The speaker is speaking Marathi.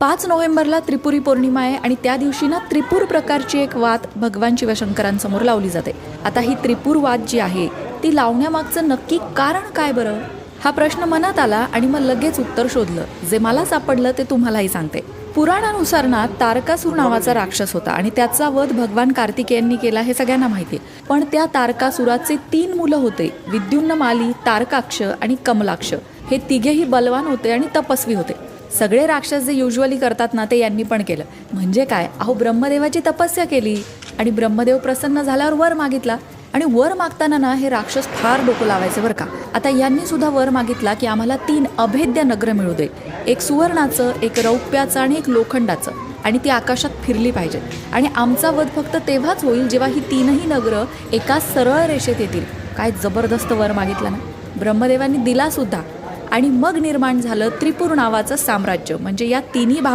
पाच नोव्हेंबरला त्रिपुरी पौर्णिमा आहे आणि त्या दिवशी ना त्रिपूर प्रकारची एक वात भगवान शिवशंकरांसमोर लावली जाते. आता ही त्रिपूर वात जी आहे ती लावण्यामागचं नक्की कारण काय बरं? हा प्रश्न मनात आला आणि मग लगेच उत्तर शोधलं. जे मला सापडलं ते तुम्हालाही सांगते. पुराणानुसार ना तारकासूर नावाचा राक्षस होता आणि त्याचा वध भगवान कार्तिकेयांनी केला हे सगळ्यांना माहिती आहे. पण त्या तारकासुराचे तीन मुलं होते विद्युन्नमाली तारकाक्ष आणि कमलाक्ष. हे तिघेही बलवान होते आणि तपस्वी होते. सगळे राक्षस जे युजली करतात ना ते यांनी पण केलं. म्हणजे काय? अहो ब्रह्मदेवाची तपस्या केली आणि ब्रह्मदेव प्रसन्न झाल्यावर वर मागितला. आणि वर मागताना ना हे राक्षस फार डोकं लावायचे बरं का? आता यांनी सुद्धा वर मागितला की आम्हाला तीन अभेद्य नगर मिळू दे. एक सुवर्णाचं एक रौप्याचं आणि एक लोखंडाचं. आणि ती आकाशात फिरली पाहिजेत आणि आमचा वध फक्त तेव्हाच होईल जेव्हा ही तीनही नगरं एका सरळ रेषेत येतील. काय जबरदस्त वर मागितला ना? ब्रह्मदेवांनी दिला सुद्धा. आणि मग निर्माण झालं त्रिपूर नावाचं साम्राज्य. म्हणजे या तिन्ही भाव